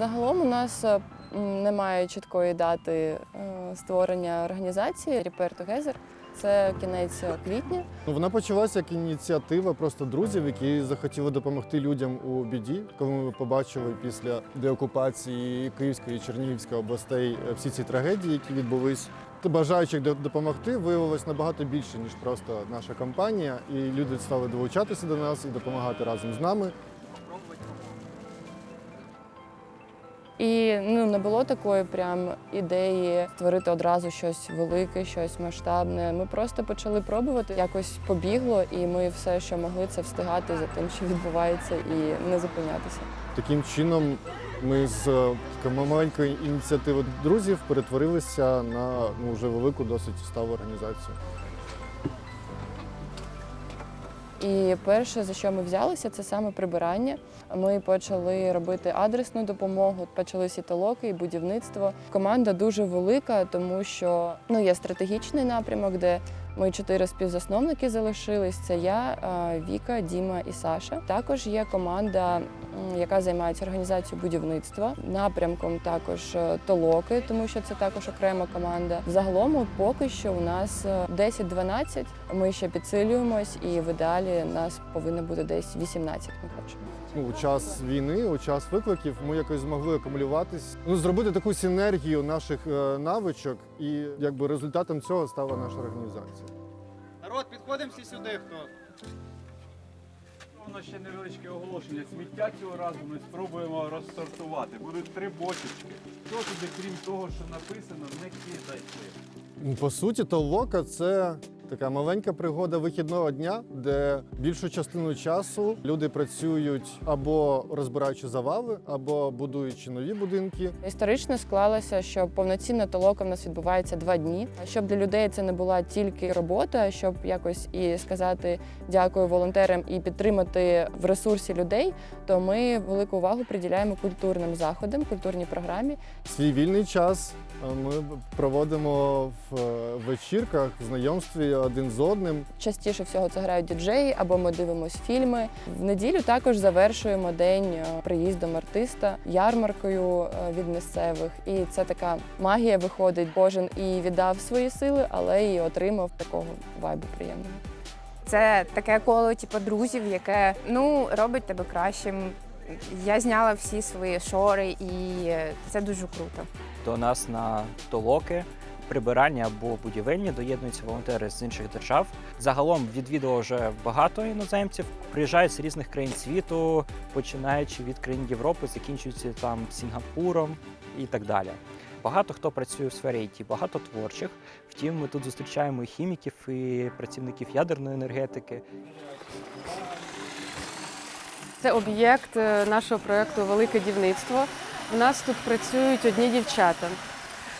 Загалом у нас е, немає чіткої дати е, створення організації Repair Together. Це кінець квітня. Ну, вона почалася як ініціатива просто друзів, які захотіли допомогти людям у біді. Коли ми побачили після деокупації Київської і Чернігівської областей е, всі ці трагедії, які відбулись. Бажаючих допомогти виявилось набагато більше, ніж просто наша компанія. І люди стали долучатися до нас і допомагати разом з нами. І ну не було такої прям ідеї створити одразу щось велике, щось масштабне. Ми просто почали пробувати, якось побігло, і ми все, що могли, це встигати за тим, що відбувається, і не зупинятися. Таким чином ми з е, такої маленької ініціативи друзів перетворилися на ну, вже велику досить сталу організацію. І перше, за що ми взялися, це саме прибирання. Ми почали робити адресну допомогу, почалися сітолоки толоки, і будівництво. Команда дуже велика, тому що ну, є стратегічний напрямок, де ми чотири співзасновники залишились. Це я, е, Віка, Діма і Саша. Також є команда, яка займається організацією будівництва. Напрямком також е, толоки, тому що це також окрема команда. Загалом поки що у нас е, 10-12. Ми ще підсилюємось, і в ідеалі нас повинно бути десь 18, Ми хочемо. Ну, у час війни, у час викликів, ми якось змогли акумулюватись, ну зробити таку синергію наших е, навичок, і якби результатом цього стала наша організація. Народ, підходимо всі сюди, хто. Воно ще невеличке оголошення. Сміття цього разу ми спробуємо розсортувати. Будуть три бочечки. Що туди, крім того, що написано, не кидайте. По суті, толока це така маленька пригода вихідного дня, де більшу частину часу люди працюють або розбираючи завали, або будуючи нові будинки. Історично склалося, що повноцінна толока в нас відбувається два дні. Щоб для людей це не була тільки робота, щоб якось і сказати дякую волонтерам і підтримати в ресурсі людей, то ми велику увагу приділяємо культурним заходам, культурній програмі. Свій вільний час ми проводимо в е, вечірках, в знайомстві один з одним. Частіше всього це грають діджеї або ми дивимося фільми. В неділю також завершуємо день е, приїздом артиста, ярмаркою е, від місцевих. І це така магія виходить. Кожен і віддав свої сили, але і отримав такого вайбу приємного. Це таке коло, типу, друзів, яке ну робить тебе кращим. Я зняла всі свої шори, і це дуже круто. До нас на толоки, прибирання або будівельні доєднуються волонтери з інших держав. Загалом відвідало вже багато іноземців. Приїжджають з різних країн світу, починаючи від країн Європи, закінчуючи там Сінгапуром і так далі. Багато хто працює в сфері IT, багато творчих. Втім, ми тут зустрічаємо і хіміків, і працівників ядерної енергетики, Це об'єкт е, нашого проєкту Велике дівництво. У нас тут працюють одні дівчата.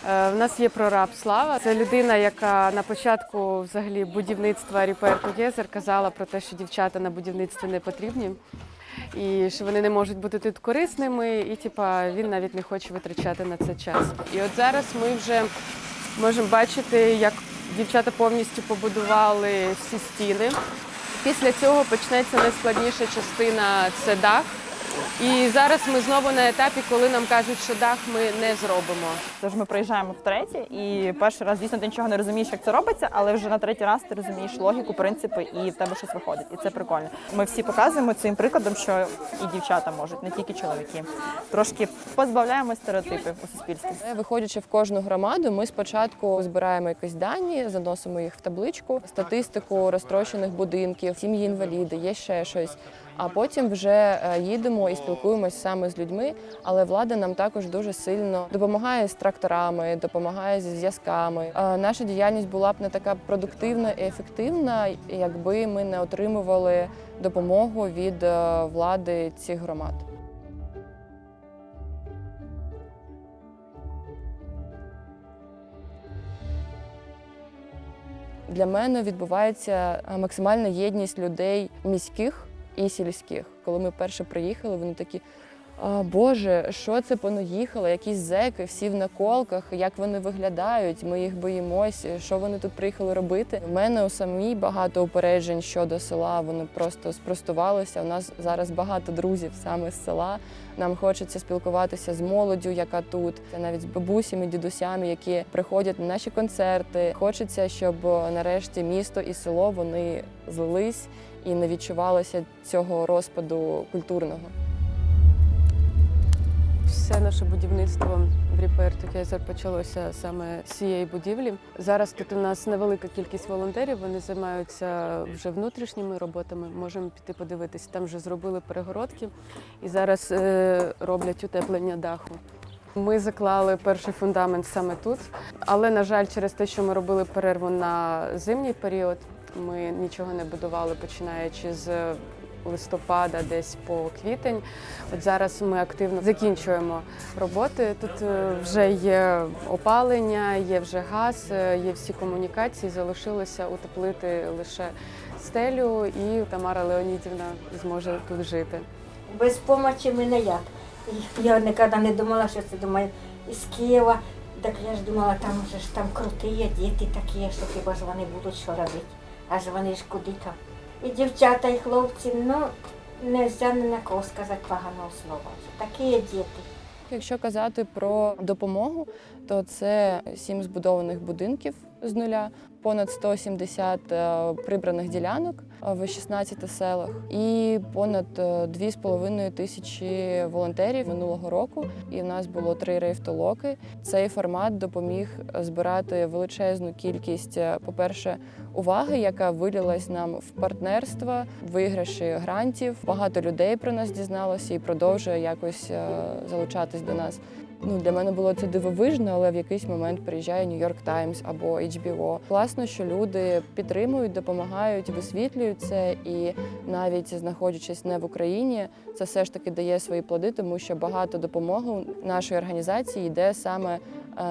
Е, В нас є прораб Слава. Це людина, яка на початку взагалі будівництва Repair Together казала про те, що дівчата на будівництві не потрібні. І що вони не можуть бути тут корисними, і типа він навіть не хоче витрачати на це час. І от зараз ми вже можемо бачити, як дівчата повністю побудували всі стіни. Після цього почнеться найскладніша частина це дах. І зараз ми знову на етапі, коли нам кажуть, що дах ми не зробимо. Тож ми приїжджаємо втретє, і перший раз дійсно ти нічого не розумієш, як це робиться, але вже на третій раз ти розумієш логіку, принципи, і в тебе щось виходить. І це прикольно. Ми всі показуємо цим прикладом, що і дівчата можуть, не тільки чоловіки. Трошки позбавляємо стереотипів у суспільстві. Е, Виходячи в кожну громаду, ми спочатку збираємо якісь дані, заносимо їх в табличку, статистику розтрощених будинків, сім'ї інваліди, є ще щось. А потім вже е, їдемо і спілкуємося саме з людьми. Але влада нам також дуже сильно допомагає з тракторами, допомагає зі зв'язками. Е, Наша діяльність була б не така продуктивна і ефективна, якби ми не отримували допомогу від е, влади цих громад. Для мене відбувається максимальна єдність людей міських і сільських. Коли ми перше приїхали, вони такі. А, Боже, що це понаїхало? Якісь зеки, всі в наколках, як вони виглядають, ми їх боїмося, що вони тут приїхали робити. У мене у самій багато упереджень щодо села, вони просто спростувалися. У нас зараз багато друзів саме з села. Нам хочеться спілкуватися з молоддю, яка тут, навіть з бабусями, дідусями, які приходять на наші концерти. Хочеться, щоб нарешті місто і село вони злились і не відчувалося цього розпаду культурного. Все наше будівництво в Repair Together почалося саме з цієї будівлі. Зараз тут у нас невелика кількість волонтерів. Вони займаються вже внутрішніми роботами. Можемо піти подивитися. Там вже зробили перегородки і зараз е, роблять утеплення даху. Ми заклали перший фундамент саме тут, але на жаль, через те, що ми робили перерву на зимній період, ми нічого не будували, починаючи з листопада, десь по квітень. От зараз ми активно закінчуємо роботи. Тут е, вже є опалення, є вже газ, е, є всі комунікації. Залишилося утеплити лише стелю, і Тамара Леонідівна зможе тут жити. Без допомоги ми ніяк. І Я ніколи не думала, що це думаю із Києва. Так я ж думала, там вже ж там круті діти такі, що хіба ж вони будуть що робити. Аж вони ж куди там. І дівчата, і хлопці, ну не можна ні на кого сказати поганого слова. Такі є діти. Якщо казати про допомогу, то це сім збудованих будинків з нуля, понад 170 е, прибраних ділянок в 16 селах і понад е, 2,5 тисячі волонтерів минулого року. І в нас було три рейфтолоки. Цей формат допоміг збирати величезну кількість, е, по-перше, уваги, яка вилілась нам в партнерство, виграші грантів. Багато людей про нас дізналося і продовжує якось е, залучатись до нас. Ну, для мене було це дивовижно, але в якийсь момент приїжджає Нью-Йорк Таймс або HBO. Класно, що люди підтримують, допомагають, висвітлюють це, і навіть знаходячись не в Україні, це все ж таки дає свої плоди, тому що багато допомоги нашої організації йде саме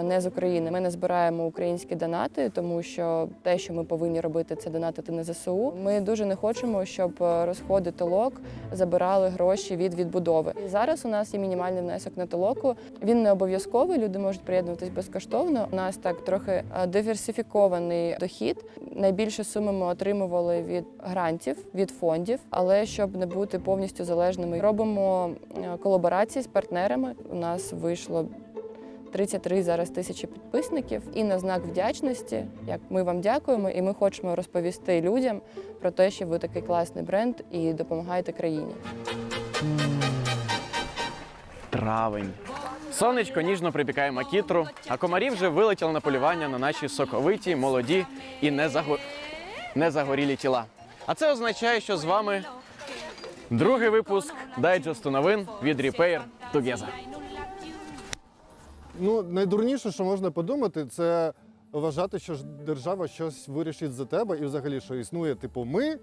не з України. Ми не збираємо українські донати, тому що те, що ми повинні робити, це донатити на ЗСУ. Ми дуже не хочемо, щоб е, розходи толок забирали гроші від відбудови. Зараз у нас є мінімальний внесок на толоку. Він не обов'язковий, люди можуть приєднуватись безкоштовно. У нас так трохи е, диверсифікований дохід. Найбільше суми ми отримували від грантів, від фондів. Але щоб не бути повністю залежними, робимо е, колаборації з партнерами. У нас вийшло 33 зараз тисячі підписників. І на знак вдячності, як ми вам дякуємо, і ми хочемо розповісти людям про те, що ви такий класний бренд і допомагаєте країні. Травень. Сонечко ніжно припікає макітру, а комарі вже вилетіли на полювання на наші соковиті, молоді і не, заго... тіла. А це означає, що з вами другий випуск дайджесту новин від Repair Together. Ну, найдурніше, що можна подумати, це вважати, що держава щось вирішить за тебе, і взагалі, що існує, типу, ми,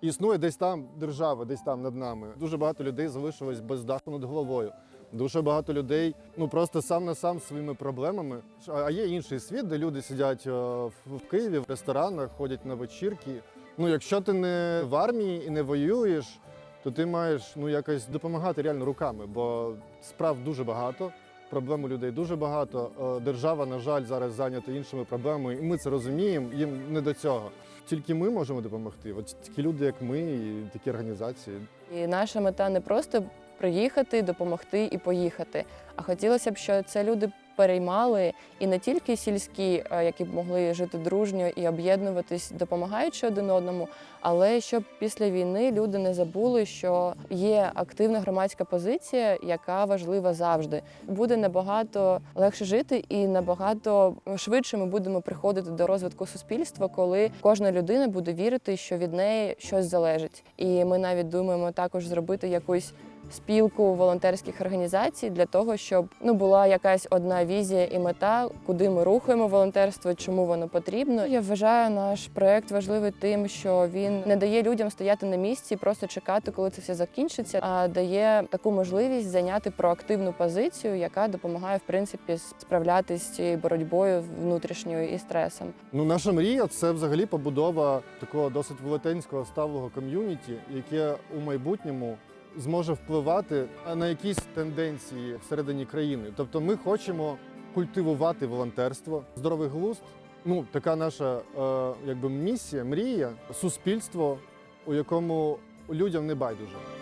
існує десь там держава, десь там над нами. Дуже багато людей залишилось без даху над головою. Дуже багато людей ну просто сам на сам своїми проблемами. А є інший світ, де люди сидять е, в Києві в ресторанах, ходять на вечірки. Ну, якщо ти не в армії і не воюєш, то ти маєш ну якось допомагати реально руками, бо справ дуже багато. Проблем у людей дуже багато. Е, Держава, на жаль, зараз зайнята іншими проблемами, і ми це розуміємо. Їм не до цього. Тільки ми можемо допомогти. От такі люди, як ми, і такі організації. І наша мета не просто приїхати, допомогти і поїхати. А хотілося б, щоб це люди переймали і не тільки сільські, е, які б могли жити дружньо і об'єднуватись, допомагаючи один одному, але щоб після війни люди не забули, що є активна громадська позиція, яка важлива завжди. Буде набагато легше жити і набагато швидше ми будемо приходити до розвитку суспільства, коли кожна людина буде вірити, що від неї щось залежить. І ми навіть думаємо також зробити якусь спілку волонтерських організацій для того, щоб ну була якась одна візія і мета, куди ми рухаємо волонтерство, чому воно потрібно. Я вважаю наш проект важливий тим, що він не дає людям стояти на місці, і просто чекати, коли це все закінчиться, а дає таку можливість зайняти проактивну позицію, яка допомагає в принципі справлятися з цією боротьбою внутрішньою і стресом. Ну, наша мрія це взагалі побудова такого досить велетенського сталого ком'юніті, яке у майбутньому зможе впливати на якісь тенденції всередині країни. Тобто, ми хочемо культивувати волонтерство, здоровий глузд. Ну, така наша е, якби місія, мрія, суспільство, у якому людям не байдуже.